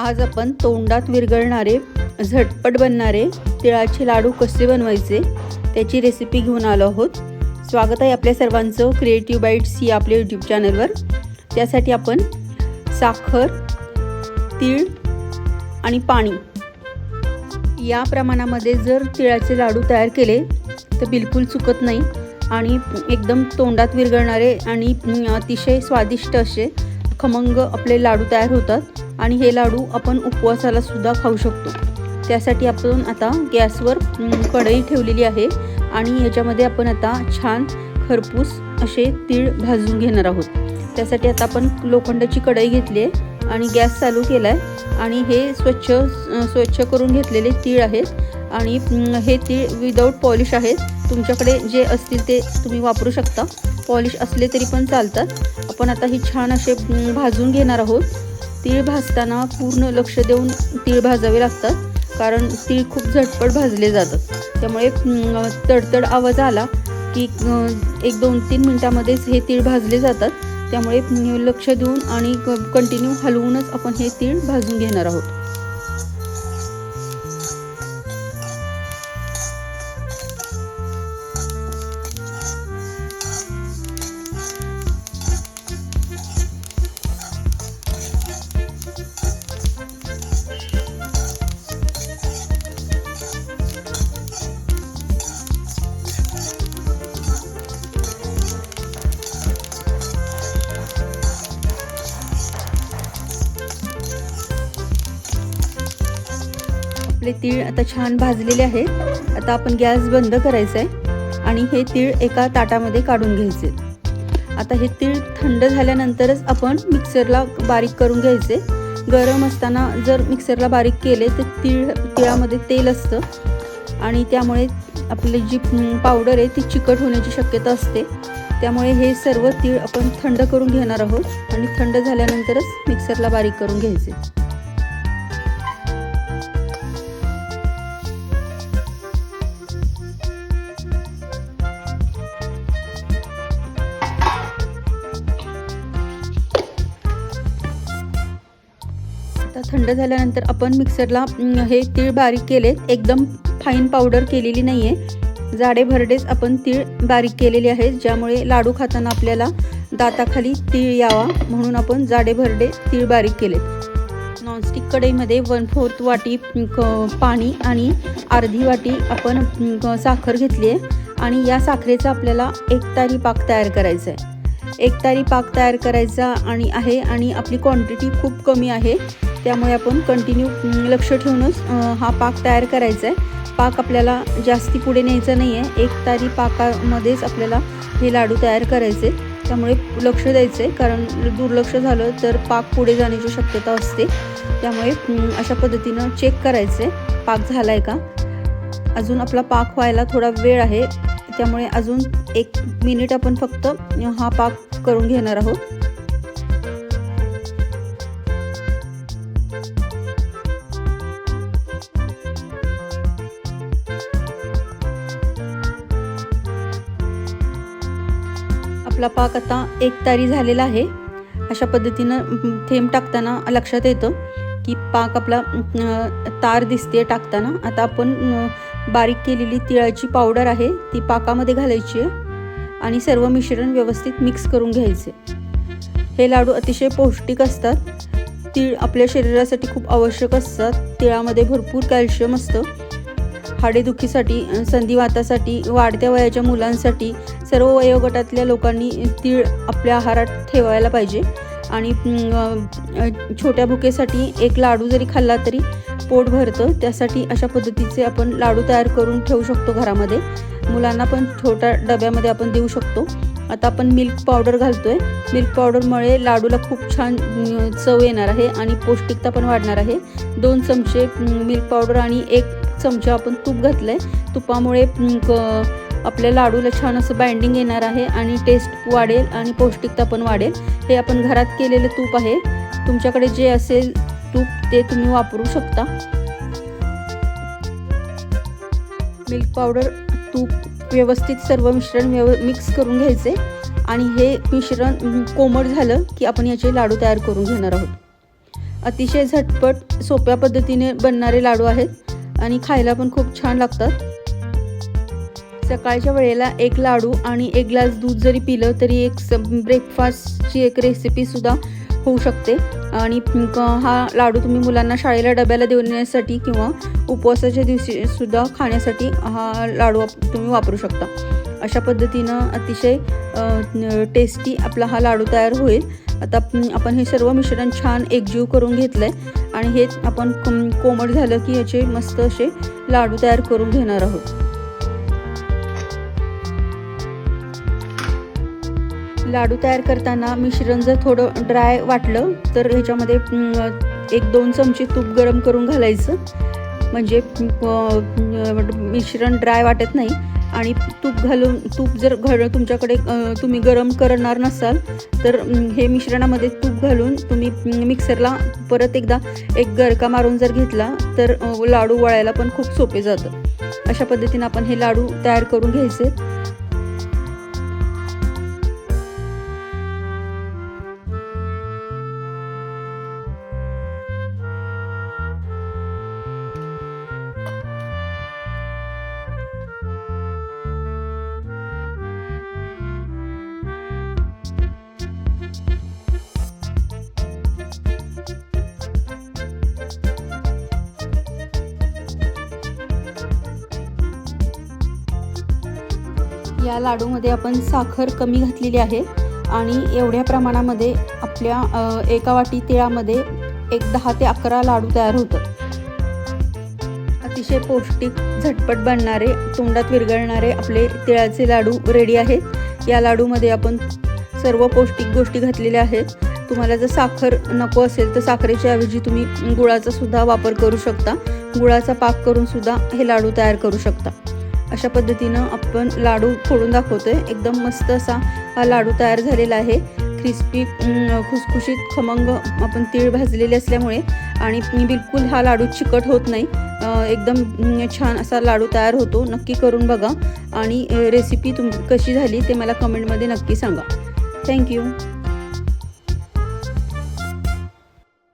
आज आपण तोंडात विरघळणारे झटपट बनणारे तिळाचे लाडू कसे बनवायचे त्याची रेसिपी घेऊन आलो आहोत. स्वागत आहे आपल्या सर्वांचं क्रिएटिव्ह बाईट्स ही आपल्या यूट्यूब चॅनलवर त्यासाठी आपण साखर तीळ आणि पाणी या प्रमाणामध्ये जर तिळाचे लाडू तयार केले तर बिलकुल चुकत नाही आणि एकदम तोंडात विरघळणारे आणि अतिशय स्वादिष्ट असे खमंग आपले लाडू तयार होतात. आणि हे लाडू आपण उपवासाला सुद्धा खाऊ शकतो. त्यासाठी आपण आता गॅसवर कढई ठेवलेली आहे आणि याच्यामध्ये आपण आता छान खरपूस असे तीळ भाजून घेणार आहोत. त्यासाठी आता आपण लोखंडाची कढई घेतली आहे आणि गॅस चालू केला आहे आणि हे स्वच्छ स्वच्छ करून घेतलेले तीळ आहेत आणि हे तीळ विदाऊट पॉलिश आहेत. तुमच्याकडे जे असतील ते तुम्ही वापरू शकता. पॉलिश असले तरी पण चालतात. आपण आता हे छान असे भाजून घेणार आहोत. तीळ भाजताना पूर्ण लक्ष देऊन तीळ भाजावे लागतात कारण तीळ खूप झटपट भाजले जातात त्यामुळे तडतड आवाज आला की एक दोन तीन मिनटामध्येच हे तीळ भाजले जातात. त्यामुळे लक्ष देऊन आणि कंटिन्यू हलवूनच आपण हे तीळ भाजून घेणार आहोत. आपले तीळ आता छान भाजलेले आहेत. आता आपण गॅस बंद करायचा आहे आणि हे तीळ एका ताटामध्ये काढून घ्यायचे. आता हे तीळ थंड झाल्यानंतरच आपण मिक्सरला बारीक करून घ्यायचे. गरम असताना जर मिक्सरला बारीक केले तर तीळ तिळामध्ये तेल असतं. आणि त्यामुळे आपली जी पावडर आहे ती चिकट होण्याची शक्यता असते. त्यामुळे हे सर्व तीळ आपण थंड करून घेणार आहोत आणि थंड झाल्यानंतरच मिक्सरला बारीक करून घ्यायचे. थंड झाल्यानंतर आपण मिक्सरला हे तीळ बारीक केले एकदम फाईन पावडर केलेली नाही आहे जाडे भरडेच आपण तीळ बारीक केलेले आहेत ज्यामुळे लाडू खाताना आपल्याला दाताखाली तीळ यावा म्हणून आपण जाडे भरडे तीळ बारीक केलेत. नॉनस्टिक कढईमध्ये वन फोर्थ वाटी क- पाणी आणि अर्धी वाटी आपण साखर घेतली आहे आणि या साखरेचा आपल्याला एक तारी पाक तयार करायचा आहे एक तारी पाक तयार करायचा आणि आहे आणि आपली क्वांटिटी खूप कमी आहे. त्यामुळे आपण कंटिन्यू लक्ष ठेवूनच हा पाक तयार करायचा आहे. पाक आपल्याला जास्ती पुढे न्यायचा नाही आहे. एक तारी पाकामध्येच आपल्याला हे लाडू तयार करायचे त्यामुळे लक्ष द्यायचं आहे. कारण दुर्लक्ष झालं तर पाक पुढे जाण्याची शक्यता असते. त्यामुळे अशा पद्धतीनं चेक करायचं आहे. पाक झाला आहे का? अजून आपला पाक व्हायला थोडा वेळ आहे. त्यामुळे अजून एक मिनिट आपण फक्त हा पाक करून घेणार आहोत. आपला पाक आता एक तारी झालेला आहे. अशा पद्धतीनं थेंब टाकताना लक्षात येतं की पाक आपला तार दिसते टाकताना. आता आपण बारीक केलेली तिळाची पावडर आहे ती पाकामध्ये घालायची आहे आणि सर्व मिश्रण व्यवस्थित मिक्स करून घ्यायचे. हे लाडू अतिशय पौष्टिक असतात. तीळ आपल्या शरीरासाठी खूप आवश्यक असतात. तिळामध्ये भरपूर कॅल्शियम असतं. हाडेदुखीसाठी संधिवातासाठी वाढत्या वयाच्या मुलांसाठी सर्व वयोगटातल्या लोकांनी तीळ आपल्या आहारात ठेवायला पाहिजे. आणि छोट्या भुकेसाठी एक लाडू जरी खाल्ला तरी पोट भरतं. त्यासाठी अशा पद्धतीचे आपण लाडू तयार करून ठेवू शकतो घरामध्ये. मुलांना पण छोट्या डब्यामध्ये आपण देऊ शकतो. आता आपण मिल्क पावडर घालतोय. मिल्क पावडरमुळे लाडूला खूप छान चव येणार आहे आणि पौष्टिकता पण वाढणार आहे. दोन चमचे मिल्क पावडर आणि एक चमचा आपण तूप घातलं आहे तुपामुळे आपल्या लाडूला छान असं बाइंडिंग येणार आहे आणि टेस्ट वाढेल आणि पौष्टिकता पण वाढेल. हे आपण घरात केलेलं तूप आहे. तुमच्याकडे जे असेल तूप ते तुम्ही वापरू शकता. मिल्क पावडर तूप व्यवस्थित सर्व मिश्रण व्यव मिक्स करून घ्यायचे. आणि हे मिश्रण कोमट झालं की आपण याचे लाडू तयार करून घेणार आहोत. अतिशय झटपट सोप्या पद्धतीने बनणारे लाडू आहेत. आणि खायला पण खूप छान लागतात. सकाळच्या वेळेला एक लाडू आणि एक ग्लास दूध जरी पिलं तरी एक स ब्रेकफास्टची एक रेसिपीसुद्धा होऊ शकते. आणि हा लाडू तुम्ही मुलांना शाळेला डब्याला देण्यासाठी किंवा उपवासाच्या दिवशी सुद्धा खाण्यासाठी हा लाडू तुम्ही वापरू शकता. अशा पद्धतीनं अतिशय टेस्टी आपला हा लाडू तयार होईल. आता आपण- आपण हे सर्व मिश्रण छान एकजीव करून घेतलं आहे आणि हेच आपण कम- कोमट झालं की याचे मस्त असे लाडू तयार करून घेणार आहोत. लाडू तयार करताना मिश्रण जर थोडं ड्राय वाटलं तर ह्याच्यामध्ये एक दोन चमचे तूप गरम करून घालायचं. म्हणजे मिश्रण ड्राय वाटत नाही. आणि तूप घालून तूप जर घ तुमच्याकडे तुम्ही गरम करणार नसाल तर हे मिश्रणामध्ये तूप घालून तुम्ही मिक्सरला परत एकदा एक गरका मारून जर घेतला तर लाडू वळायला पण खूप सोपे जातं. अशा पद्धतीने आपण हे लाडू तयार करून घ्यायचे. या लाडूमध्ये आपण साखर कमी घातलेली आहे आणि एवढ्या प्रमाणामध्ये आपल्या एका वाटी तिळामध्ये एक दहा ते अकरा लाडू तयार होतात. अतिशय पौष्टिक झटपट बनणारे तोंडात विरघळणारे आपले तिळाचे लाडू रेडी आहेत. या लाडूमध्ये आपण सर्व पौष्टिक गोष्टी घातलेल्या आहेत. तुम्हाला जर साखर नको असेल तर साखरेच्या ऐवजी तुम्ही गुळाचा सुद्धा वापर करू शकता. गुळाचा पाक करून सुद्धा हे लाडू तयार करू शकता. अशा पद्धतीनं आपण लाडू फोडून दाखवतोय. एकदम मस्त असा हा लाडू तयार झालेला आहे. क्रिस्पी खुसखुशीत खमंग आपण तीळ भाजलेले असल्यामुळे आणि बिलकुल हा लाडू चिकट होत नाही. एकदम छान असा लाडू तयार होतो. नक्की करून बघा. आणि रेसिपी तुम कशी झाली ते मला कमेंटमध्ये नक्की सांगा. थँक्यू